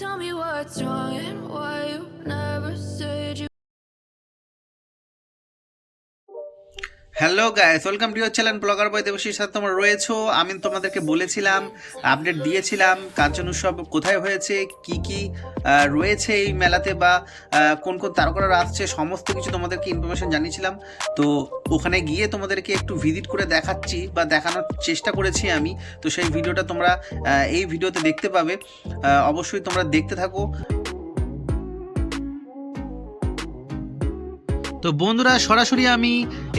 Tell me what's wrong and why you never say hello guys welcome to channel blogger boy Debashis সাথে তোমরা রয়েছো। আমি তোমাদেরকে বলেছিলাম আপডেট দিয়েছিলাম কাঞ্চন উৎসব কোথায় হয়েছে, কি কি রয়েছে এই মেলাতে বা কোন কোন তারকারা আসছে, সমস্ত কিছু তোমাদেরকে ইনফরমেশন জানিয়েছিলাম। তো ওখানে গিয়ে তোমাদেরকে একটু ভিজিট করে দেখাচ্ছি বা দেখানোর চেষ্টা করেছি আমি। তো সেই ভিডিওটা তোমরা এই ভিডিওতে দেখতে পাবে। অবশ্যই তোমরা দেখতে থাকো। তো বন্ধুরা, সরাসরি আমি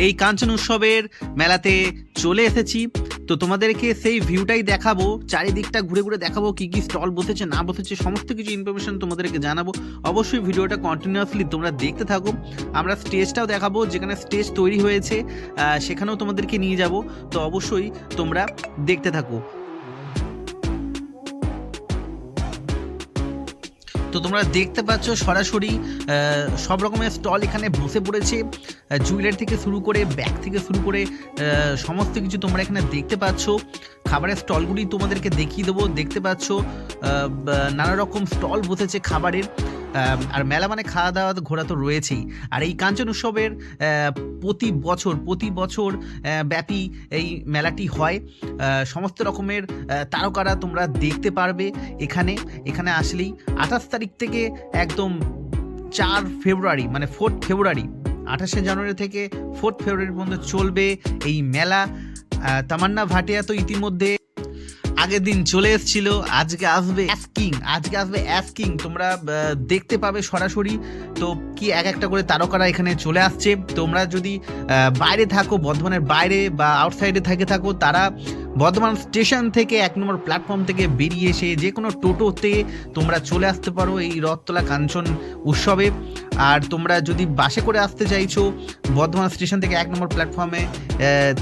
এই কাঞ্চন উৎসবের মেলাতে চলে এসেছি। তো তোমাদেরকে সেই ভিউটাই দেখাবো, চারিদিকটা ঘুরে ঘুরে দেখাবো, কি কি স্টল বসেছে, না বসেছে, সমস্ত কিছু ইনফরমেশন তোমাদেরকে জানাব। অবশ্যই ভিডিওটা কন্টিনিউয়াসলি তোমরা দেখতে থাকো। আমরা স্টেজটাও দেখাবো, যেখানে স্টেজ তৈরি হয়েছে সেখানেও তোমাদেরকে নিয়ে যাব। তো অবশ্যই তোমরা দেখতে থাকো। তো তোমরা দেখতে পাচ্ছ সরাসরি সব রকমের স্টল এখানে বসে পড়েছে। জুয়েলারি থেকে শুরু করে ব্যাগ থেকে শুরু করে সমস্ত কিছু তোমরা এখানে দেখতে পাচ্ছ। খাবারের স্টলগুলি তোমাদেরকে দেখিয়ে দেবো। দেখতে পাচ্ছ নানা রকম স্টল বসেছে খাবারের। আর মেলা মানে খাওয়া দাওয়া ঘোরা তো রয়েছেই। আর এই কাঞ্চন উৎসবের প্রতি বছর প্রতি বছর ব্যাপী এই মেলাটি হয়। সমস্ত রকমের তারকারা তোমরা দেখতে পারবে এখানে। এখানে আসলেই আঠাশ তারিখ থেকে একদম চার ফেব্রুয়ারি মানে ফোর্থ ফেব্রুয়ারি, আঠাশে জানুয়ারি থেকে ফোর্থ ফেব্রুয়ারি পর্যন্ত চলবে এই মেলা। তামান্না ভাটিয়া তো ইতিমধ্যে আগের দিন চলে এসেছিল, আজকে আসবে অ্যাস্কিং আজকে আসবে অ্যাস্কিং তোমরা দেখতে পাবে সরাসরি। তো কি এক একটা করে তারকারা এখানে চলে আসছে। তোমরা যদি বাইরে থাকো, বর্ধমানের বাইরে বা আউটসাইডে থেকে থাকো, তারা বর্ধমান স্টেশন থেকে এক নম্বর প্ল্যাটফর্ম থেকে বেরিয়ে এসে যে কোনো টোটোতে তোমরা চলে আসতে পারো এই রথতলা কাঞ্চন উৎসবে। আর তোমরা যদি বাসে করে আসতে চাইছো, বর্ধমান স্টেশন থেকে এক নম্বর প্ল্যাটফর্মে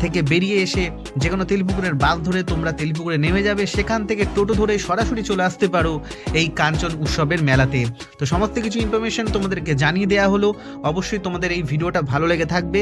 থেকে বেরিয়ে এসে যে কোনো তেলপুকুরের বাস ধরে তোমরা তেলপুকুরে নেমে যাবে। সেখান থেকে টোটো ধরে সরাসরি চলে আসতে পারো এই কাঞ্চন উৎসবের মেলাতে। তো সমস্ত কিছু ইনফরমেশন তোমাদেরকে জানিয়ে দেওয়া হলো। অবশ্যই তোমাদের এই ভিডিওটা ভালো লেগে থাকবে।